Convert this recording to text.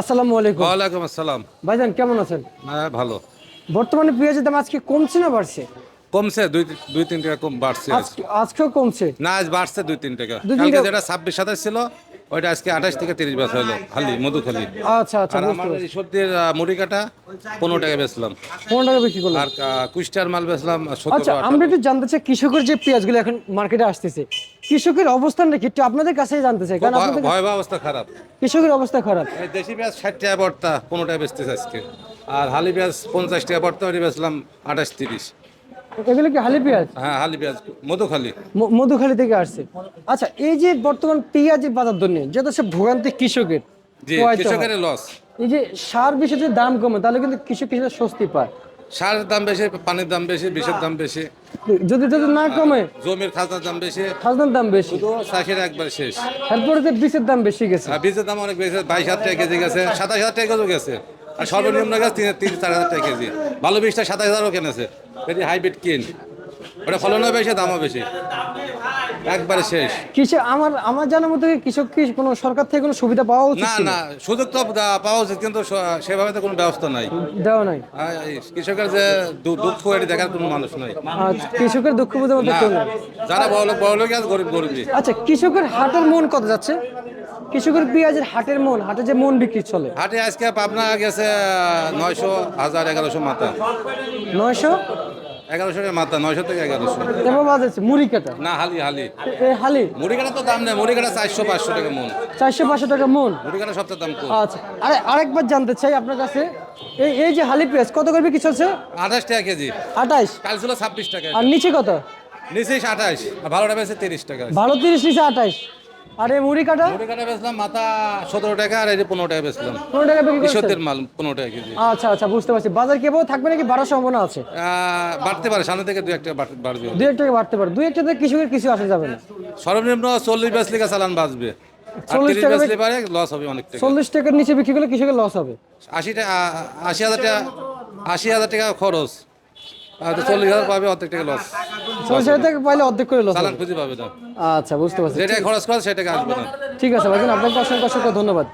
আসসালামু আলাইকুম। ওয়ালাইকুম আসসালাম। ভাইজান কেমন আছেন? হ্যাঁ ভালো। বর্তমানে পেঁয়াজের দাম আজকে কমছে না বাড়ছে? কমছে দুই দুই তিন টাকা কম বাড়ছে আজকেও কমছে? না আজ বাড়ছে দুই তিন টাকা। কালকে যেটা ছাব্বিশ সাতাশ ছিল ওইটা আজকে আঠাশ থেকে তিরিশ বছর হলো খালি মধুখালি। আচ্ছা আচ্ছা আর আমার সবজির মুড়ি কাটা পনেরো টাকা বেচলাম। পনেরো টাকা বিক্রি করলাম আর কুষ্টার মাল বেচলাম আচ্ছা আমরা একটু জানতে চাই কৃষকের যে পেঁয়াজগুলো এখন মার্কেটে আসতেছে কৃষকের অবস্থানটা কি একটু আপনাদের কাছেই জানতে চাই কারণ আপনাদের ভয়াবহ অবস্থা খারাপ। কৃষকের অবস্থা খারাপ। এই দেশি পেঁয়াজ ষাট টাকা বর্তা পনেরো টাকা বেচতেছে আজকে। আর হালি পেঁয়াজ পঞ্চাশ টাকা বর্তা ওইটা বেচলাম আঠাশ তিরিশ। এগুলো কি হালি পেঁয়াজ? হ্যাঁ হালি পেঁয়াজ মধুখালি। ম- মধুখালী থেকে আসছে। আচ্ছা এই যে বর্তমান পেঁয়াজের বাজার দর নিয়ে যেটা সে ভোগান্তি কৃষকের জি হয়। কৃষকের লস এই যে সার বিষয়ে যদি দাম কমে তাহলে কিন্তু কৃষক কিছুটা স্বস্তি পায়। সারের দাম বেশি পানির দাম বেশি বিষের দাম বেশি। যদি যদি না কমে? জমির খাজনার দাম বেশি। খাজনার দাম বেশি? শুধু চাষের একবার শেষ। তারপরে যে বিষের দাম বেশি গেছে। আর বীজের দাম অনেক বেশি বাইশ হাজার টাকা কেজি গেছে সাতাশ হাজার টাকা কেজি গেছে। আর সর্বনিম্ন গেছে তিন তিন চার হাজার টাকা কেজি। ভালো বিষটা সাতাশ হাজারও কিনেছে। এটি হাইব্রিড কিন। ওটা ফলনও বেশি দামও বেশি। একবারে শেষ। কৃষক আমার আমার জানার মতো কৃষক কি কোনো সরকার থেকে কোনো সুবিধা পাওয়া উচিত না না সুযোগ তো পাওয়া উচিত কিন্তু সেভাবে তো কোনো ব্যবস্থা নাই। দেওয়া নাই। কৃষকের যে দুঃখ এটি দেখার কোনো মানুষ নাই। কৃষকের দুঃখ বোঝার মতো যারা বড় লোক বড় লোক আছে গরিব গরিবই। আচ্ছা কৃষকের হাটের মন কত যাচ্ছে? কৃষকের পেঁয়াজের হাটের মন হাটে যে মন বিক্রি চলে। হাটে আজকে পাবনা গেছে নয়শো হাজার এগারোশো মাথা। নয়শো? এগারোশো টাকা মাথা নয়শো থেকে এগারোশো। এবার বাজাচ্ছে মুড়ি কাটা। না হালি হালি। এই হালি? মুড়ি কাটা তো দাম নেই মুড়ি কাটা চারশো পাঁচশো টাকা মন। চারশো পাঁচশো টাকা মন? মুড়ি কাটা সবচেয়ে দাম কম। আচ্ছা আরে আরেকবার জানতে চাই আপনার কাছে এই এই যে হালি পেঁয়াজ কত করে বিক্রি চলছে? আঠাশ টাকা কেজি। আঠাইশ কাল ছিল ছাব্বিশ টাকা। আর নিচে কত? নিচে আঠাশ ভালোটা বেশি তিরিশ টাকা। ভালো তিরিশ নিচে আঠাইশ আর এই মুড়ি কাটা? মুড়ি কাটা বেচলাম মাথা সতেরো টাকা আর এই পনেরো টাকা বেচলাম। পনেরো টাকা বিক্রি মাল পনেরো টাকা কেজি। আচ্ছা আচ্ছা বুঝতে পারছি। বাজার কেবল থাকবে নাকি বাড়ার সম্ভাবনা আছে? বাড়তে পারে সামনে থেকে দু একটা বাড়বে। দুই এক টাকা বাড়তে পারে। দুই একটা থেকে কৃষকের কিছু আসা যাবে না। সর্বনিম্ন চল্লিশ বেচলে গা চালান বাঁচবে। আর 40 তিরিশ টাকা বেচলে পারে লস হবে অনেক টাকা চল্লিশ টাকার নিচে বিক্রি করলে কৃষকের লস হবে? আশি টাকা আশি হাজার টাকা আশি হাজার টাকা খরচ। আর চল্লিশ হাজার পাবে অর্ধেক টাকা লস চল্লিশ হাজার টাকা পাইলে অর্ধেক করে লস চালান খুঁজে পাবে না আচ্ছা বুঝতে পারছি। যেটা খরচ করে সেটাকে আসবে না। ঠিক আছে ভাই আপনাকে অসংখ্য অসংখ্য ধন্যবাদ।